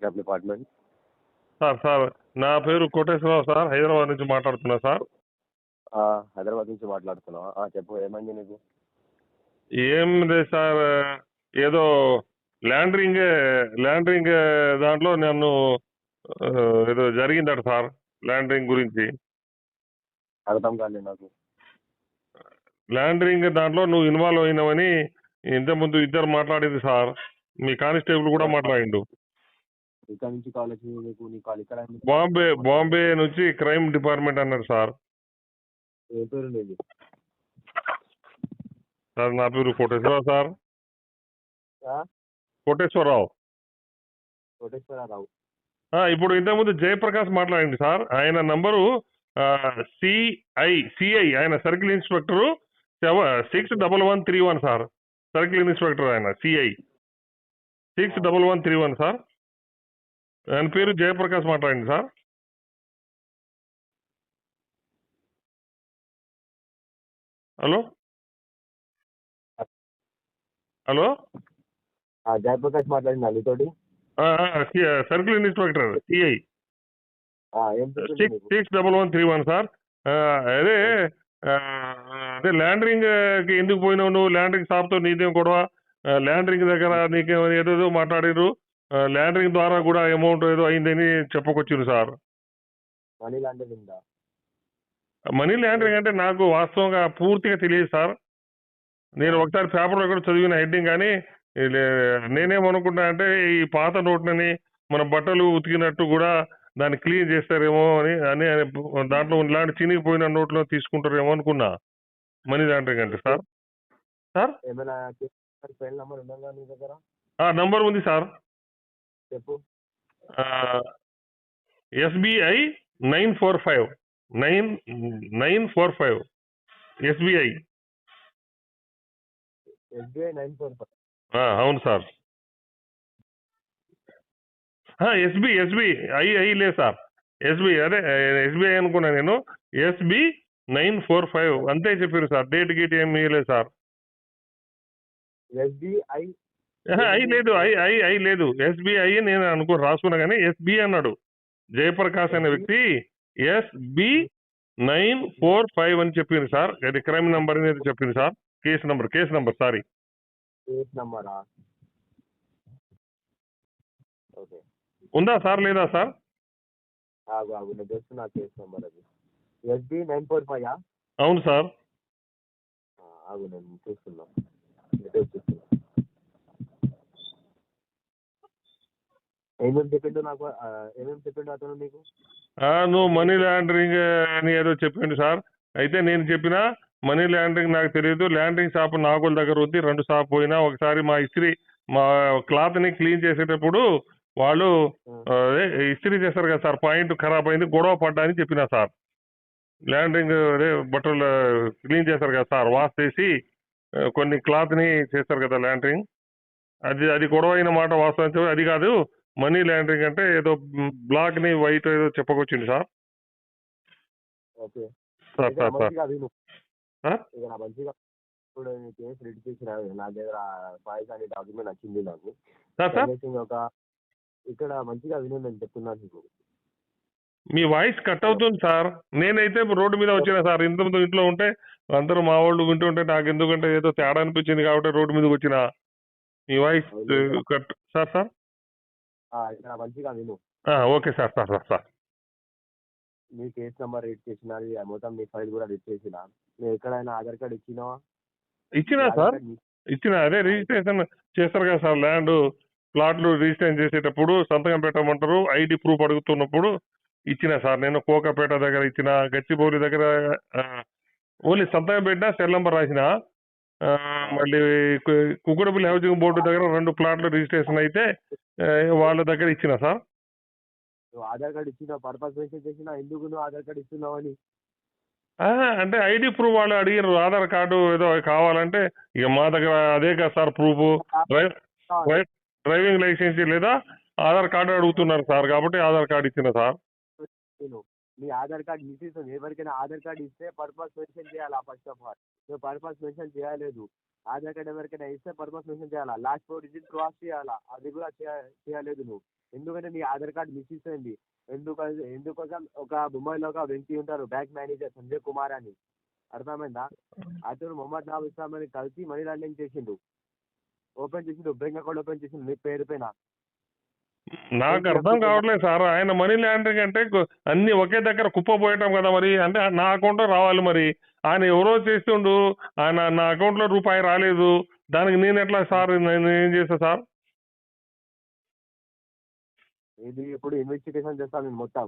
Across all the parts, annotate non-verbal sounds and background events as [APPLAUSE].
Cap department sir sir నా పేరు Koteswararao sir Hyderabad నుంచి మాట్లాడుతున్నా సార్. హైదరాబాద్ నుంచి మాట్లాడుతున్నావా? ఆ, చెప్పు ఏమైంది నీకు? ఏం లేదు సార్ ఏదో ల్యాండరింగ్ ల్యాండరింగ్ దాంట్లో నన్ను ఏదో జరిగిందట సార్ ల్యాండరింగ్ గురించి. అర్థం కాలేదు నాకు. ల్యాండరింగ్ దాంట్లో నువ్వు ఇన్వాల్వ్ అయినావని ఇంతకుముందు ఇద్దరు మాట్లాడింది సార్ మీ కానిస్టేబుల్ కూడా మాట్లాడిండు. ఇక్కడ నుంచి కాల్ వచ్చింది నీకు నీ కాల్ ఇక్కడ. బాంబే బాంబే నుంచి క్రైమ్ డిపార్ట్మెంట్ అన్నారు సార్. ఏ పేరు నీది సార్ నా పేరు కోటేశ్వరరావు సార్? కోటేశ్వరరావు. కోటేశ్వరరావు. ఇప్పుడు ఇంతకుముందు జయప్రకాష్ మాట్లాడండి సార్. ఆయన నంబరు సిఐ సిఐ ఆయన circle inspector six double one three one sir. Circle inspector ఆయన CI six double one three one sir. ఆయన పేరు జయప్రకాష్ మాట్లాడండి సార్. హలో. హలో. జయప్రకాష్ మాట్లాడింది అల్లితోటి circle inspector CI six six double one three one sir. అదే అదే ల్యాండరింగ్కి ఎందుకు పోయినావు నువ్వు? ల్యాండరింగ్ షాప్తో నీదేం గొడవ? ల్యాండరింగ్ దగ్గర నీకేమో ఏదేదో మాట్లాడిరు ల్యాండరింగ్ ద్వారా కూడా అమౌంట్ ఏదో అయిందని చెప్పుకొచ్చిండు సార్. మనీ ఉందా? మనీ ల్యాండరింగ్ అంటే నాకు వాస్తవంగా పూర్తిగా తెలియదు సార్. నేను ఒకసారి పేపర్లో కూడా చదివిన హెడ్డింగ్ కానీ నేనేమనుకుంటా అంటే ఈ పాత నోట్లని మన బట్టలు ఉతికినట్టు కూడా దాన్ని క్లీన్ చేస్తారేమో అని అని దాంట్లో ఇలాంటి చినిగిపోయిన నోట్లో తీసుకుంటారేమో అనుకున్నా. మనీ లాండరింగ్ అంటే సార్. సార్? నంబర్ ఉంది సార్. చెప్పు. SBI nine four five nine nine four five SBI. SBI nine four five. అవును sir. SB SB I I లేదు సార్. ఎస్బి అదే ఎస్బిఐ అనుకున్నా నేను. ఎస్బి నైన్ ఫోర్ ఫైవ్ అంతే చెప్పారు సార్. డేట్ గీట్ ఏం ఇవ్వలేదు సార్. ఎస్బీఐ ఐ లేదు ఐ ఐ ఐ లేదు. ఎస్బిఐ నేను అనుకో రాసుకున్నా కానీ ఎస్బి అన్నాడు. జయప్రకాష్ అనే వ్యక్తి ఎస్బి నైన్ ఫోర్ ఫైవ్ అని చెప్పింది సార్. అది క్రైమ్ నంబర్ అనేది చెప్పింది sir. Case number case number sorry. Case నెంబరా? Okay. ఉందా సార్ లేదా సార్? ఆగు ఆగు నేను చేస్తున్నా కేస్ నెంబర్ అది. SB nine four five? అవును సార్. ఆగు నేను చూస్తున్నా. డీటెయిల్స్ చూస్తున్నా. ఏమేమి చెప్పిండు నాకు? ఏమేమి చెప్పిండు అతను నీకు? నువ్వు మనీ లాండరింగ్ అని ఏదో చెప్పిండు సార్. అయితే నేను చెప్పిన మనీ లాండరింగ్ నాకు తెలియదు. లాండరింగ్ షాప్ నాగోల్ దగ్గర ఉంది. రెండు షాప్ పోయినా ఒకసారి మా ఇస్త్రీ మా క్లాత్ని క్లీన్ చేసేటప్పుడు వాళ్ళు ఇస్త్రీ చేస్తారు కదా సార్ పాయింట్ ఖరాబ్ అయింది గొడవ పడ్డా అని చెప్పిన సార్. ల్యాండరింగ్ అదే బట్టలు క్లీన్ చేస్తారు కదా సార్ వాష్ చేసి కొన్ని క్లాత్ని చేస్తారు కదా ల్యాండరింగ్ అది అది గొడవ అయిన మాట వాస్తవం అది కాదు. మనీ లాండరింగ్ అంటే ఏదో బ్లాక్ని వైట్ ఏదో చెప్పకొచ్చింది సార్. ఓకే. సార్ ఇక్కడ సార్ సార్. మంచిగా విను ఆ? ఇక్కడ మంచిగా ఇప్పుడు నీ కేసు రెడీ చేసిన నా దగ్గర ఫైల్స్ అనే డాక్యుమెంట్ వచ్చింది నాకు. ఒక ఇక్కడ మంచిగా చెప్తున్నాను మీ వాయిస్ కట్ అవుతుంది సార్. నేనైతే రోడ్డు మీద వచ్చిన సార్. ఇంతకుముందు ఇంట్లో ఉంటే అందరూ మా వాళ్ళు వింటుంటే నాకు ఎందుకంటే ఏదో తేడా అనిపించింది కాబట్టి రోడ్డు మీదకి వచ్చిన. మీ వాయిస్ కట్ సార్ సార్? ఇక్కడ మంచిగా విను. Okay sir sir sir sir. నీ కేసు నెంబర్ రీడ్ చేసిన మొత్తం నీ ఫైల్ కూడా రీడ్ చేసిన. నువ్వు ఎక్కడైనా ఆధార్ కార్డ్ ఇచ్చినావా? ఇచ్చినా సార్? ఇచ్చిన అదే రిజిస్ట్రేషన్ చేస్తారు కదా సార్ ల్యాండ్ ప్లాట్లు రిజిస్ట్రేషన్ చేసేటప్పుడు సంతకం పెట్టమంటారు ఐడి ప్రూఫ్ అడుగుతున్నప్పుడు ఇచ్చిన సార్. నేను కోకపేట దగ్గర ఇచ్చిన గచ్చిబౌలి దగ్గర ఓన్లీ సంతకం పెట్టినా సెల్ నెంబర్ రాసిన మళ్ళీ కు- కుకుడపల్లి హౌసింగ్ బోర్డు దగ్గర రెండు ప్లాట్లు రిజిస్ట్రేషన్ అయితే వాళ్ళ దగ్గర ఇచ్చిన సార్. ఆధార్ కార్డ్ ఇచ్చిన పర్పస్ చేసిన ఎందుకు నువ్వు ఆధార్ కార్డ్ ఇస్తున్నావు అని? అంటే ఐడి ప్రూఫ్ వాళ్ళు అడిగారు ఆధార్ కార్డు ఏదో కావాలంటే ఇక మా దగ్గర అదే కదా sir proof. Drive drive- driving licence లేదా ఆధార్ కార్డు అడుగుతున్నారు సార్ కాబట్టి ఆధార్ కార్డు ఇచ్చిన సార్. మీ ఆధార్ కార్డ్ మిస్ ఎవరికైనా ఆధార్ కార్డ్ ఇస్తే పర్పస్ మెన్షన్ చేయాలి ఫస్ట్ ఆఫ్ ఆల్ నువ్వు పర్పస్ మెన్షన్ చేయలేదు. ఆధార్ కార్డ్ ఎవరికైనా ఇస్తే పర్పస్ మెన్షన్ చేయాలా? లాస్ట్ ఫోర్ డిజిట్ క్రాస్ చేయాలా? అది కూడా చేయలేదు నువ్వు. ఎందుకంటే నీ ఆధార్ కార్డ్ మిస్ అయింది ఎందుకు ఎందుకోసం ఒక ముంబైలో ఒక వ్యక్తి ఉంటారు బ్యాంక్ మేనేజర్ సంజయ్ కుమార్ అని. అర్థమైందా? అతను మొహమ్మద్ నాబ్ ఇస్లాం అని కలిసి మనీ లాండరింగ్ చేసిండు. ఓపెన్ చేసిండు బ్యాంక్ అకౌంట్ ఓపెన్ చేసిండు నీ పేరు పైన. నాకు అర్థం కావట్లేదు సార్. ఆయన మనీ లాండరింగ్ అంటే అన్ని ఒకే దగ్గర కుప్పపోయటం కదా మరి. అంటే నా అకౌంట్లో రావాలి మరి. ఆయన ఎవరో చేస్తుండు ఆయన నా అకౌంట్లో రూపాయి రాలేదు. దానికి నేను ఎట్లా సార్? నేను ఏం చేస్తా సార్? ఇది ఇప్పుడు ఇన్వెస్టిగేషన్ చేస్తాను నేను మొత్తం.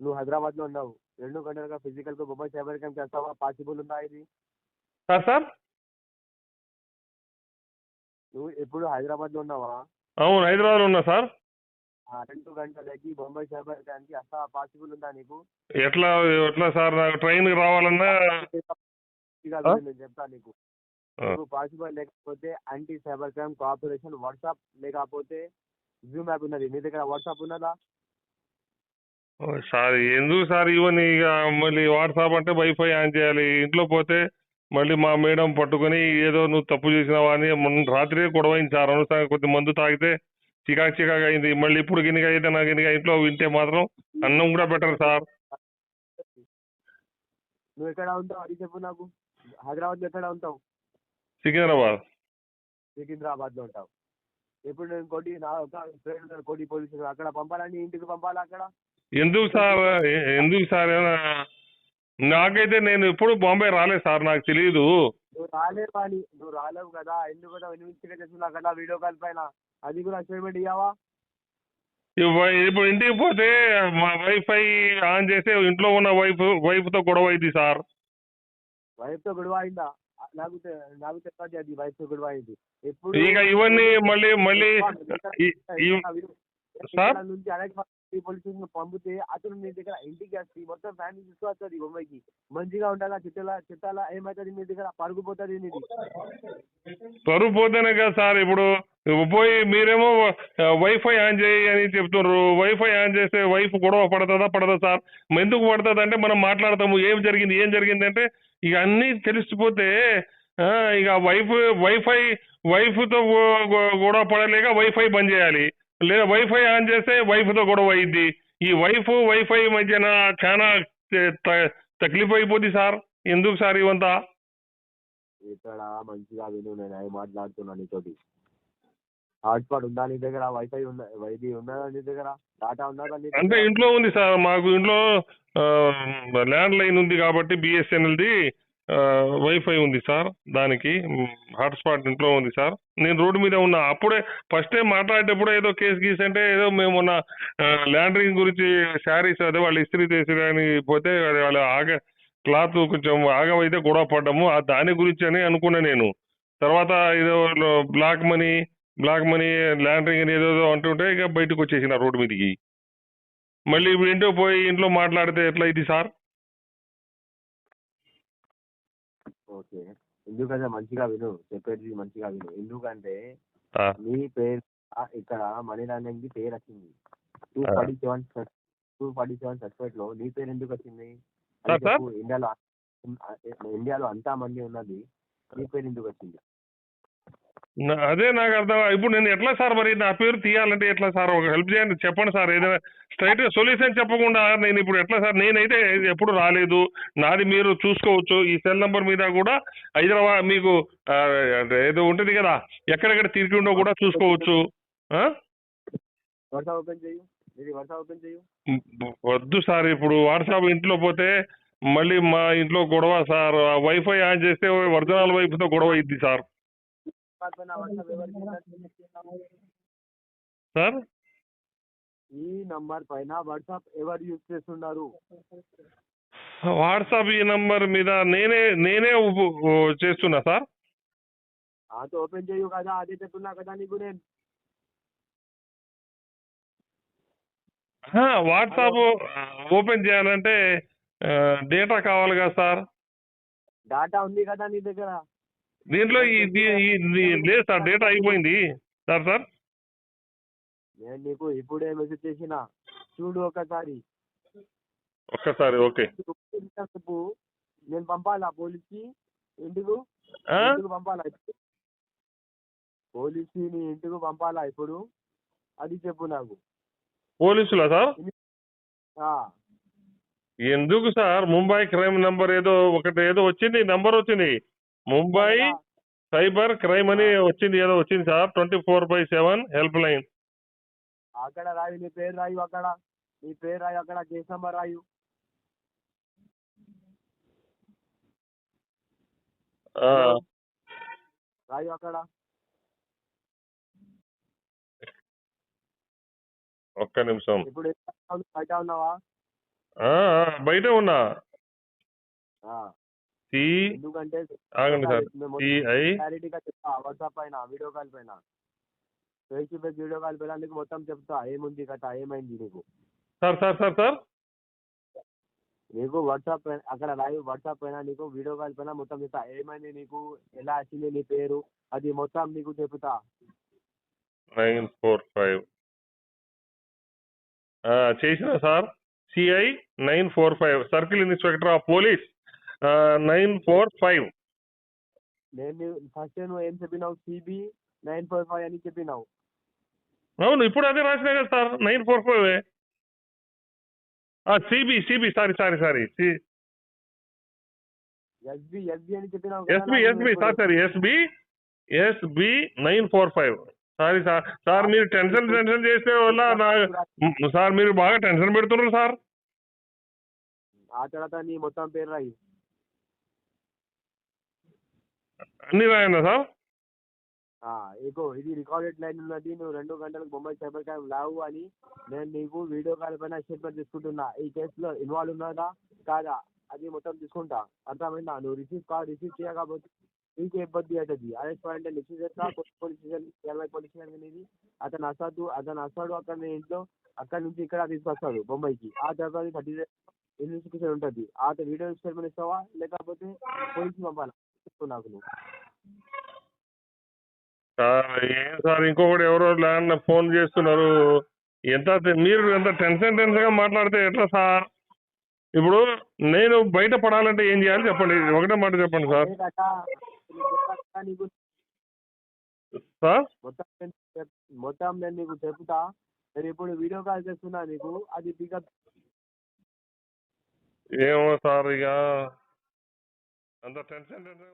నువ్వు హైదరాబాద్లో ఉన్నావు. రెండు గంటలుగా ఫిజికల్గా మొబైల్ సైబర్ క్రైమ్ చేస్తావా? పాసిబుల్ ఉందా ఇది? Sir sir? నువ్వు ఎప్పుడు హైదరాబాద్లో ఉన్నావా? అవును హైదరాబాద్లో ఉన్నా సార్? రెండు గంటలకి బొంబాయి సైబర్ క్రైమ్కి అసలు పాసిబుల్ ఉందా నీకు? ఎట్లా ఎట్లా సార్? నాకు ట్రైన్కి రావాలన్నా? నేను చెప్తాను నీకు. పాసిబుల్ లేకపోతే anti cyber crime cooperation WhatsApp లేకపోతే జూమ్ యాప్ ఉన్నది. నీ దగ్గర వాట్సాప్ ఉన్నదా? సార్ ఎందుకు సార్ ఇవన్నీ ఇక మళ్ళీ వాట్సాప్ అంటే వైఫై ఆన్ చేయాలి? ఇంట్లో పోతే మళ్ళీ మా మేడం పట్టుకొని ఏదో నువ్వు తప్పు చేసినావా అని మొన్న రాత్రి గొడవ అయింది సార్. అనవసరంగా కొద్ది మందు తాగితే చికాకు చికాకు అయింది. మళ్ళీ ఇప్పుడు గినిక అయితే నాకు గినిక ఇంట్లో వింటే మాత్రం అన్నం కూడా బెటర్ సార్. నువ్వు ఎక్కడ ఉంటావు? అది చెప్పు నాకు. హైదరాబాద్లో ఎక్కడ ఉంటావు? సికింద్రాబాద్. సికింద్రాబాద్లో ఉంటావు. ఇప్పుడు నేను కోటి నా ఒక ఫ్రెండ్ ఉన్నాడు కోటి పోలీస్ స్టేషన్ అక్కడ పంపాలని ఇంటికి పంపాలా అక్కడ? ఎందుకు సార్? ఎందుకు సార్? ఏనా- నాకైతే నేను ఎప్పుడు బాంబే రాలేదు సార్ నాకు తెలియదు నువ్వు రాలేవు అని నువ్వు రాలేవు కదా ఎందుకు ఇన్వెస్టిగేట్ చేస్తున్నా కదా వీడియో కాల్ పైన? అది కూడా స్టేట్మెంట్ ఇవ్వవా ఇవ్వ- ఇప్పుడు ఇంటికి పోతే మా వైఫై ఆన్ చేస్తే ఇంట్లో ఉన్న వైఫ్ వైఫ్తో గొడవ అయింది సార్. వైఫ్తో గొడవ అయిందా? నాకు తె- నాకు చెప్పండి అది వైఫ్తో గొడవ అయింది. ఎప్పుడు ఇక ఇవన్నీ మళ్ళీ మళ్ళీ ఈ- ఈ- సార్? ఇక్కడ నుంచి అనేక పోలీస్ స్టేషన్ పంపితే అతను మీ దగ్గర ఇంటికి వచ్చి మొత్తం ఫ్యామిలీ తీసుకొస్తుంది బొమ్మాయికి మంచిగా ఉండాలా చిట్టాలా చిట్టాల ఏమవుతుంది మీ దగ్గర? పరుగుపోతుంది నీది పరుగు పోతేనే కదా సార్ ఇప్పుడు పోయి మీరేమో వైఫై ఆన్ చేయి అని చెప్తున్నారు వైఫై ఆన్ చేస్తే వైఫ్ గొడవ పడుతుందా? పడదా సార్? ఎందుకు పడుతుంది అంటే మనం మాట్లాడతాము. ఏం జరిగింది? ఏం జరిగింది అంటే ఇక అన్నీ తెలిసిపోతే ఇక వైఫ్ వైఫై వైఫ్తో గొడవ పడలేక వైఫై బంద్ చేయాలి. లేదా వైఫై ఆన్ చేస్తే వైఫ్తో గొడవ అయింది ఈ వైఫ్ వైఫై మధ్యన చాలా తక్లీఫ్ అయిపోద్ది సార్. ఎందుకు సార్ ఇవంతా? ఇక్కడ మంచిగా విను నేను అవి మాట్లాడుతున్నా నీతోటి. హాట్స్పాట్ ఉందా నీ దగ్గర? వైఫై ఉందా ఇది ఉన్నదా నీ దగ్గర? డాటా నీ అంటే ఇంట్లో ఉంది సార్. మాకు ఇంట్లో ల్యాండ్ లైన్ ఉంది కాబట్టి బిఎస్ఎన్ఎల్ది వైఫై ఉంది సార్ దానికి హాట్స్పాట్ ఇంట్లో ఉంది సార్. నేను రోడ్డు మీద ఉన్నా అప్పుడే ఫస్ట్ టైం మాట్లాడేటప్పుడు ఏదో కేసు గీస్ అంటే ఏదో మేము ఉన్న ల్యాండరింగ్ గురించి శారీస్ అదే వాళ్ళు ఇస్త్రీ చేసి అని పోతే వాళ్ళ వాళ్ళు ఆగ క్లాత్ కొంచెం ఆగమైతే గొడవ పడ్డాము ఆ దాని గురించి అని అనుకున్నా నేను. తర్వాత ఏదో black money black money laundering అని ఏదో అంటుంటే ఇక బయటకు వచ్చేసిన రోడ్డు మీదకి. మళ్ళీ ఇప్పుడు ఇంట్లో పోయి ఇంట్లో మాట్లాడితే ఎట్లా ఇది సార్? ఓకే. ఎందుకంటే మంచిగా విను చెప్పేది మంచిగా విను. ఎందుకంటే నీ పేరు ఇక్కడ మనీ లాండరింగ్ పేరు వచ్చింది. Two. Forty seven two forty seven సస్పెక్ట్లో నీ పేరు ఎందుకు వచ్చింది? ఇండియాలో ఇండియాలో అంతా మంది ఉన్నది నీ పేరు ఎందుకు వచ్చింది? అదే నాకు అర్థం ఇప్పుడు నేను ఎట్లా సార్ మరి నా పేరు తీయాలంటే ఎట్లా సార్? ఒక హెల్ప్ చేయండి చెప్పండి సార్. ఏదైనా స్ట్రైట్ సొల్యూషన్ చెప్పకుండా నేను ఇప్పుడు ఎట్లా సార్? నేనైతే ఎప్పుడు రాలేదు. నాది మీరు చూసుకోవచ్చు. ఈ సెల్ నంబర్ మీద కూడా హైదరాబాద్ మీకు ఏదో ఉంటుంది కదా ఎక్కడెక్కడ తిరిగి ఉండో కూడా చూసుకోవచ్చు. వద్దు సార్ ఇప్పుడు వాట్సాప్ ఇంట్లో పోతే మళ్ళీ మా ఇంట్లో గొడవ సార్. వైఫై ఆన్ చేస్తే ఒరిజినల్ వైఫ్తో గొడవ అయింది సార్ పైన వాట్సాప్ ఎవరికి చేస్తున్నారు? సార్? ఈ నంబర్ పైన వాట్సాప్ ఎవరు యూజ్ చేస్తున్నారు వాట్సాప్ ఈ నంబర్ మీద నేనే నేనే చేస్తున్నా సార్. అది ఓపెన్ చేయు కదా అదే చెప్తున్నా కదా నీకు నేను. వాట్సాప్ ఓపెన్ చేయాలంటే డేటా కావాలి కదా సార్. డాటా ఉంది కదా నీ దగ్గర. దీంట్లో ఈ దీ- ఈ దీ- లేదు సార్ డేటా అయిపోయింది. Sir sir? నేను నీకు ఇప్పుడే మెసేజ్ చేసిన. చూడు ఒకసారి. ఒక్కసారి ఓకే. నేను పంపాలా పోలీస్కి? ఇంటికి పంపాలా? ఇప్పుడు? పోలీసు నీ ఇంటికి పంపాలా ఇప్పుడు? అది చెప్పు నాకు. పోలీసులా సార్? ఎందుకు సార్? ముంబై క్రైమ్ నంబర్ ఏదో ఒకటి ఏదో వచ్చింది నంబర్ వచ్చింది. ముంబై సైబర్ క్రైమ్ అని వచ్చింది ఏదో వచ్చింది sir twenty four by seven help line. అక్కడ రాయు నీ పేరు రాయు అక్కడ. నీ పేరు రాయు అక్కడ కేసు నెంబర్ రాయు రాయు అక్కడ. ఒక్క నిమిషం. ఇప్పుడు? బయట ఉన్నావా? బయట ఉన్నా. ఎందుకంటే ఆగండి సార్. సిఐ క్లారిటీగా చెప్తా వాట్సాప్ పైన వీడియో కాల్ పైన. Face to face video call పైన నీకు మొత్తం చెప్తా ఏముంది కథ ఏమైంది నీకు? Sir sir sir sir. నీకు వాట్సాప్ పైన అక్కడ లైవ్ వాట్సాప్ పైన నీకు వీడియో కాల్ పైన మొత్తం చెప్తా ఏమైంది నీకు ఎలా వచ్చింది నీ పేరు అది మొత్తం నీకు చెప్తా. Nine four five. చేసిన sir? CI nine four five. Circle inspector of police. Nine four five. నేను ఫస్ట్ నువ్వు ఏం చెప్పినావు? సిబి నైన్ ఫోర్ ఫైవ్ అని చెప్పినావు. అవును ఇప్పుడు అదే రాసినా కదా sir nine four five CB CB sorry sorry sorry SB SB అని చెప్పినావు SB SB. Sir sir SB SB nine four five. Sorry sir sir మీరు టెన్షన్ టెన్షన్ చేసే వల్ల [LAUGHS] సార్ మీరు బాగా టెన్షన్ పెడుతున్నారు సార్. ఆ తర్వాత నీ మొత్తం పేరు రాయి. అన్ని రాయన్నా సార్? ఇగో ఇది రికార్డెడ్ లైన్ ఉన్నది నువ్వు రెండు గంటలకు బొంబాయి సైబర్ క్రైమ్ లావు అని నేను నీకు వీడియో కాల్ పైన స్టేట్మెంట్ తీసుకుంటున్నా. ఈ కేసులో ఇన్వాల్వ్ ఉన్నదా? కాదా? అది మొత్తం తీసుకుంటా అర్థమైందా? నువ్వు రిసీవ్ కా రిసీవ్ చేయకపోతే నీకు ఇబ్బంది అవుతుంది. అరెస్ట్ పాయింట్ రిసీవ్ చేస్తా. పోలీస్ స్టేషన్ పోలీస్ స్టేషన్ అనేది అతను వస్తాడు అతను అసాడు అక్కడ ఇంట్లో అక్కడ నుంచి ఇక్కడ తీసుకొస్తాడు బొంబాయికి ఆ తర్వాత థర్టీ డేస్ ఇన్వెస్టిగేషన్ ఉంటుంది. ఆ వీడియో స్టేట్మెంట్ ఇస్తావా? లేకపోతే పోలీసుకి పంపాలా? సార్ ఏం సార్ ఇంకొకటి ఎవరో ల్యాండ్ ఫోన్ చేస్తున్నారు. ఎంత మీరు ఎంత టెన్షన్ టెన్షన్గా మాట్లాడితే ఎట్లా సార్? ఇప్పుడు నేను బయట పడాలంటే ఏం చేయాలి చెప్పండి. ఒకటే మాట చెప్పండి సార్. సార్ మొత్తం నేను నీకు చెప్తా. నేను ఇప్పుడు వీడియో కాల్ చేస్తున్నా నీకు. అది పికప్ ఏమో సార్ ఇక అంత టెన్షన్ టెన్షన్